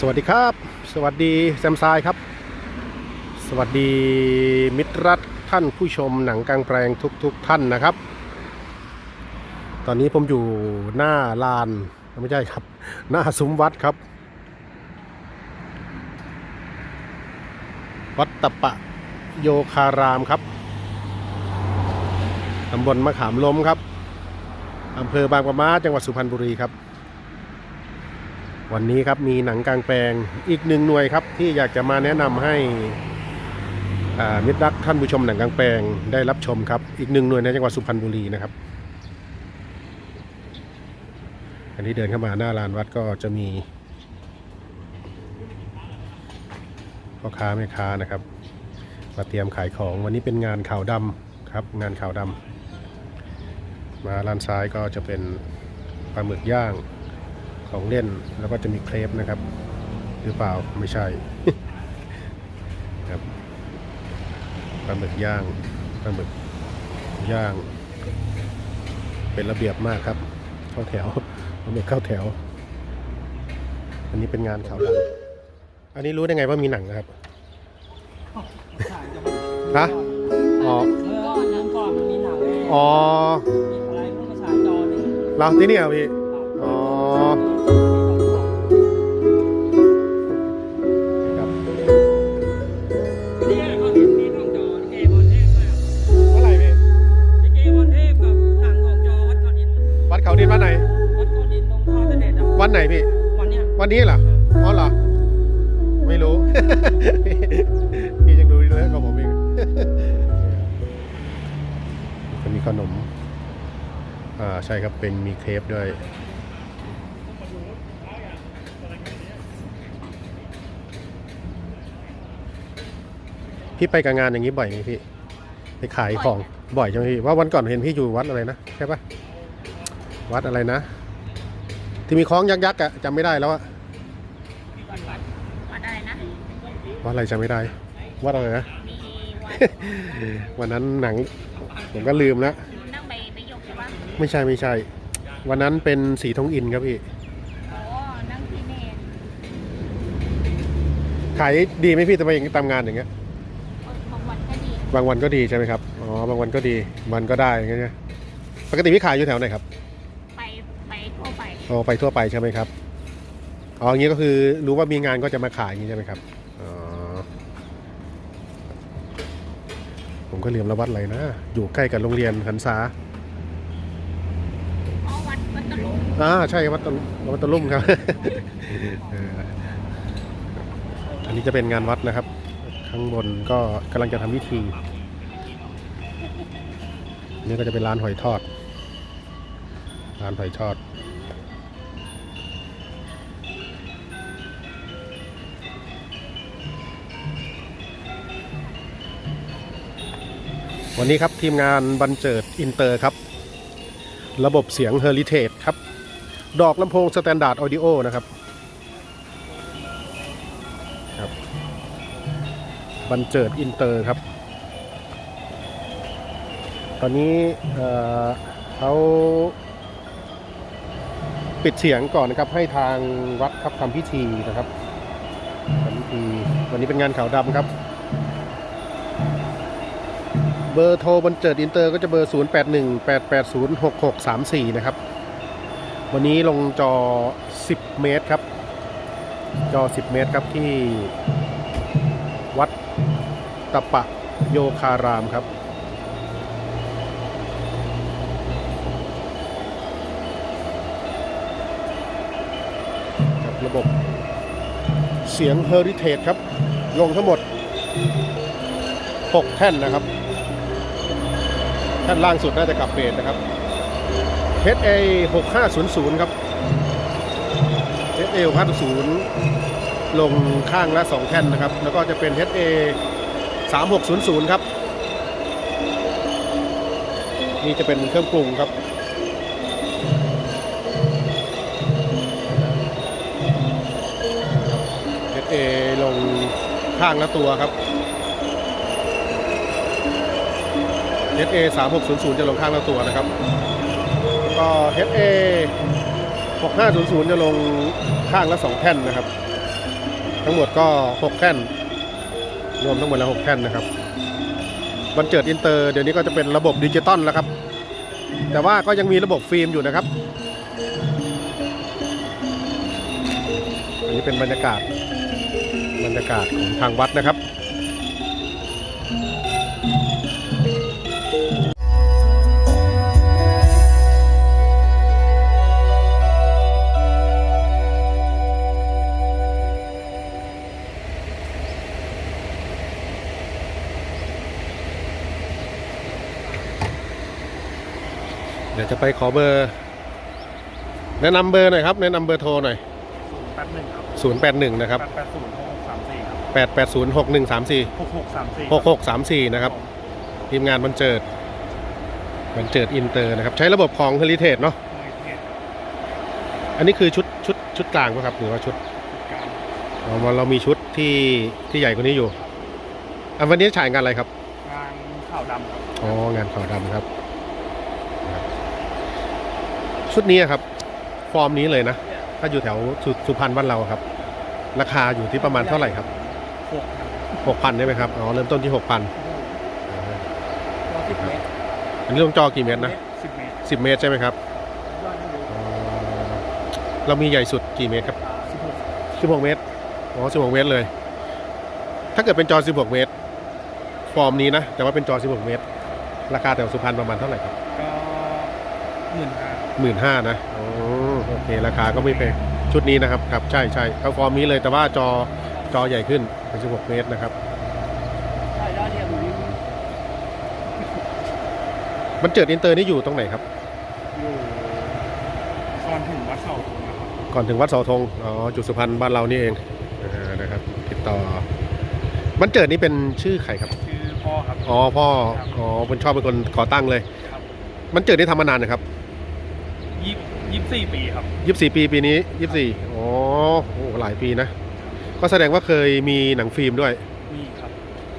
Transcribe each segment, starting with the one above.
สวัสดีครับ สวัสดีแซมซายครับ สวัสดีมิตรรัฐท่านผู้ชมหนังกลางแปลงทุกๆทท่านนะครับ ตอนนี้ผมอยู่หน้าลานไม่ใช่ครับ หน้าซุ้มวัดครับ วัดตะปะโยคารามครับตำบลมะขามล้มครับอำเภอบางปะมาจังหวัดสุพรรณบุรีครับ วันนี้ครับมีหนังกลางแปลงอีกหนึ่งหน่วยครับที่อยากจะมาแนะนำให้มิตรรักท่านผู้ชมหนังกลางแปลงได้รับชมครับอีกหนึ่งหน่วยในจังหวัดสุพรรณบุรีนะครับ อันนี้เดินเข้ามาหน้าลานวัดก็จะมีพ่อค้าแม่ค้านะครับ มาเตรียมขายของวันนี้เป็นงานข่าวดำครับ งานข่าวดำมาลานซ้ายก็จะเป็นปลาหมึกย่าง ของเล่นแล้วก็จะมีเครปนะครับ หรือเปล่าไม่ใช่ครับปลาหมึกย่างปลาหมึกย่าง เป็นระเบียบมากครับ เข้าแถวปลาหมึกเข้าแถว อันนี้เป็นงานข่าวดังอันนี้รู้ได้ไงว่ามีหนังนะครับฮะอ๋อก่อนนั้นก่อนมันมีหนังไงอ๋อมีอะไรเพิ่งมาฉายจอหนึ่งเราที่นี่เหรอพี่ วันไหนพี่ วันเนี้ยวันนี้เหรออ๋อเหรอ ไม่รู้ พี่ยังดูเยอะกว่าผมเองจะมีขนม อ่า ใช่ครับ เป็นมีเครปด้วยพี่ไปกับงานอย่างนี้บ่อยไหมพี่ ไปขายของบ่อยใช่ไหมพี่ว่าวันก่อนเห็นพี่อยู่วัดอะไรนะใช่ปะวัดอะไรนะ ที่มีคล้องยักษ์ๆอะจำไม่ได้แล้วอะวัดอะไรนะวัดอะไรจำไม่ได้วัดอะไรนะ มีวัดวันนั้นหนัง ผมก็ลืมแล้วนั่งไปไปยกใช่ปะไม่ใช่ไม่ใช่ วันนั้นเป็นสีทองอินครับพี่อ๋อนั่งที่เมนขายดีไหมพี่ทำไมยังตามงานอย่างเงี้ย ของวันก็ดีบางวันก็ดีใช่ไหมครับ อ๋อ บางวันก็ดีวันก็ได้อย่างเงี้ยปกติพี่ขายอยู่แถวไหนครับไปไปทั่วไป อ๋อไปทั่วไปใช่ไหมครับอ๋ออย่างงี้ก็คือรู้ว่ามีงานก็จะมาขายอย่างงี้ใช่ไหมครับอ๋อผมก็ลืมแล้ววัดอะไรนะ อยู่ใกล้กับโรงเรียนหันษาอ๋อวัดวัดตะลุงอ่าใช่วัดตะวัดตะลุ่มครับเอออันนี้จะเป็นงานวัดนะครับ ข้างบนก็กำลังจะทำพิธีนี่ก็จะเป็นร้านหอยทอด ร้านหอยทอด วันนี้ครับทีมงานบันเจิดอินเตอร์ครับ ระบบเสียง Heritage ครับ ดอกลำโพงสแตนดาร์ดออดิโอนะครับครับบันเจิดอินเตอร์ครับ ตอนนี้เออเขาปิดเสียงก่อนนะครับให้ทางวัดครับทำพิธีนะครับทำพิธีวันนี้เป็นงานขาวดำครับ บอร์โทรบนเจิดอินเตอร์ก็จะเบอร์ 0818806634 นะครับ วันนี้ลงจอ 10 เมตรครับ จอ 10 เมตรครับที่วัดตะปะโยคารามครับ ระบบเสียง Heritage ครับ ลงทั้งหมด 6 แท่นนะครับ ท่นล่างสุดน่าจะกลับเบสนะครับ HA 6500 ครับ HA 6500 ลงข้างละ 2 แท่นนะครับ แล้วก็จะเป็น HA 3600 ครับ นี่จะเป็นเครื่องปรุงครับ HA ลงข้างละตัวครับ HA 3600จะลงข้างละตัวนะครับแล้วก็ HA 6500จะลงข้างละ 2 แท่นนะครับ ทั้งหมดก็หกแท่น รวมทั้งหมดแล้วหกแท่นนะครับบันเจิดอินเตอร์เดี๋ยวนี้ก็จะเป็นระบบดิจิตอลแล้วครับ แต่ว่าก็ยังมีระบบฟิล์มอยู่นะครับ อันนี้เป็นบรรยากาศบรรยากาศของทางวัดนะครับ ดี๋ยวจะไปขอเบอร์ แนะนำเบอร์หน่อยครับ แนะนำเบอร์โทรหน่อยแป๊บหนึ่งครับ081 นะครับ แปดแปดศูนย์หกหกสามสี่ครับ880 6134 หกหกสามสี่6634 นะครับ ทีมงานบันเจิดบันเจิดอินเตอร์นะครับ ใช้ระบบของ Heritage เนาะอันนี้คือชุดชุดชุดกลางป่ะครับ หรือว่าชุดเราเรามีชุดที่ที่ใหญ่กว่านี้อยู่อันวันนี้ฉายงานอะไรครับ งานข่าวดำครับอ๋องานขาวดำครับนะครับ ชุดนี้ครับ ฟอร์มนี้เลยนะ ถ้าอยู่แถวสุสุพรรณบ้านเราครับ ราคาอยู่ที่ประมาณเท่าไหร่ครับหกหกพันใช่ไหมครับ อ๋อ เริ่มต้นที่หกพันร้อยสิบเมตรอันนี้ลงจอกี่เมตรนะสิบเมตรสิบเมตรใช่ไหมครับอ๋อเรามีใหญ่สุดกี่เมตรครับสิบหกสิบหกเมตร อ๋อสิบหกเมตรเลย ถ้าเกิดเป็นจอสิบหกเมตร ฟอร์มนี้นะ แต่ว่าเป็นจอสิบหกเมตร ราคาแถวสุพรรณประมาณเท่าไหร่ครับ ก็หมื่นห้า หมื่นห้านะอ๋อโอเค ราคาก็ไม่แพงชุดนี้นะครับครับใช่ใช่เอาฟอร์มนี้เลยแต่ว่าจอจอใหญ่ขึ้นเป็น16เมตรนะครับใช่แล้วเนี่ยผมมันเจิดอินเตอร์นี่อยู่ตรงไหนครับ อยู่ก่อนถึงวัดเสาธงนะครับก่อนถึงวัดเสาธงอ๋อจุดสุพรรณบ้านเรานี่เองอ่านะครับ ติดต่อ มันเจิดนี่เป็นชื่อใครครับ ชื่อพ่อครับ อ๋อพ่อ อ๋อเป็นชอบเป็นคนก่อตั้งเลยครับมันเจิดนี่ทำมานานนะครับ ยี่ยี่สิบสี่ปีครับ24ปีปีนี้24อ๋อโอ้หลายปีนะ ก็แสดงว่าเคยมีหนังฟิล์มด้วย มีครับ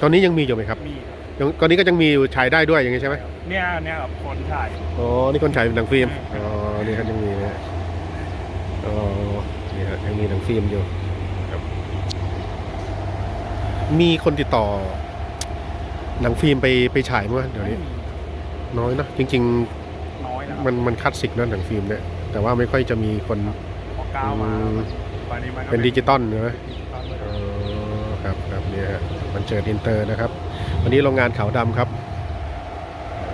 ตอนนี้ยังมีอยู่ไหมครับมีครับยังตอนนี้ก็ยังมีอยู่ฉายได้ด้วยอย่างนี้ใช่ไหมเนี่ยเนี่ยครับคนถ่าย อ๋อ นี่คนฉายหนังฟิล์ม อ๋อ นี่ครับยังมีนะอ๋อ นี่ฮะยังมีหนังฟิล์มอยู่ครับมีคนติดต่อ หนังฟิล์มไปไปฉายมั้ยเดี๋ยวนี้ น้อยเนอะจริงน้อยนะๆมันมันคลาสสิกเนอะหนังฟิล์มเนี่ย แต่ว่าไม่ค่อยจะมีคนพอก้าวมาอืมตอนนี้มันก็เป็นดิจิตอลใช่ไหมดิจิตอลเลยอ๋อครับครับเนี่ยฮะมันเจออินเตอร์นะครับ วันนี้โรงงานขาวดำครับ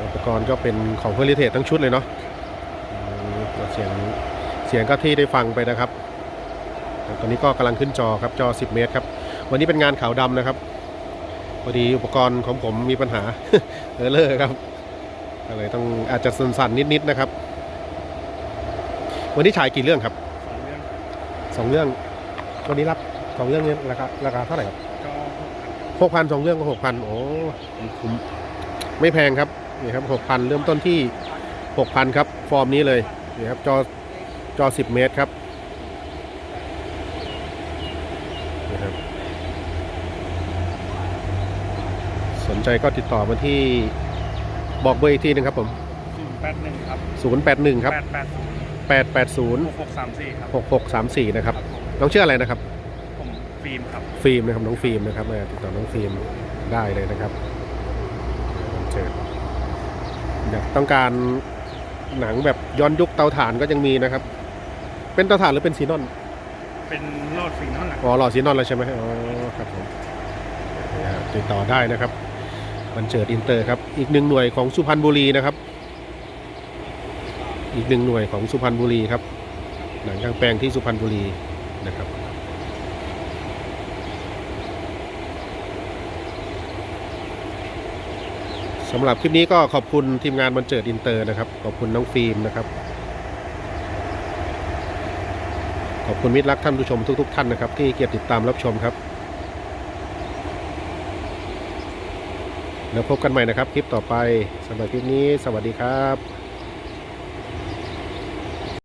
อุปกรณ์ก็เป็นของเพื่อริเททั้งชุดเลยเนาะอืมเสียงเสียงก็ที่ได้ฟังไปนะครับตอนนี้ก็กำลังขึ้นจอครับจอ 10 เมตรครับวันนี้เป็นงานขาวดำนะครับพอดีอุปกรณ์ของผมมีปัญหาเออเลอร์ครับก็เลยต้องอาจจะสั่นๆนิดๆนะครับ วันนี้ฉายกี่เรื่องครับสองเรื่องสองเรื่อง วันนี้รับสองเรื่องนี้ราคาราคาเท่าไหร่ครับก็หกพันสองเรื่องก็หกพันโอ้คุ้มไม่แพงครับนี่ครับหกพันเริ่มต้นที่หกพันครับ ฟอร์มนี้เลยนี่ครับจอจอสิบเมตรครับนี่ครับสนใจก็ติดต่อมาที่บอกเบอร์อีกทีหนึงครับผม ศูนย์แปดหนึ่งครับศูนย์แปดหนึ่งครับ แปดแปดศูนย์ แปดแปดศูนย์หกหกสามสี่ครับหกหกสามสี่นะครับผมน้องชื่ออะไรนะครับ ผมฟิล์มครับ ฟิล์มนะครับ น้องฟิล์มนะครับมาติดต่อน้องฟิล์มได้เลยนะครับเจออยากต้องการหนังแบบย้อนยุคเตาถ่านก็ยังมีนะครับ เป็นเตาถ่านหรือเป็นซีนอน เป็นโลดฟิล์มนั่นแหละอ๋อหล่อซีนอนแล้วใช่ไหมอ๋อครับผมเนี่ยติดต่อได้นะครับมันเจิดอินเตอร์ครับ อีกหนึ่งหน่วยของสุพรรณบุรีนะครับ อีกหนึ่งหน่วยของสุพรรณบุรีครับหนังกลางแปลงที่สุพรรณบุรีนะครับ สำหรับคลิปนี้ก็ขอบคุณทีมงานบันเจิดอินเตอร์นะครับ ขอบคุณน้องฟิล์มนะครับ ขอบคุณมิตรรักท่านผู้ชมทุก ๆ ท่านนะครับ ที่เกียรติติดตามรับชมครับแล้วพบกันใหม่นะครับ คลิปต่อไปสำหรับคลิปนี้ สวัสดีครับ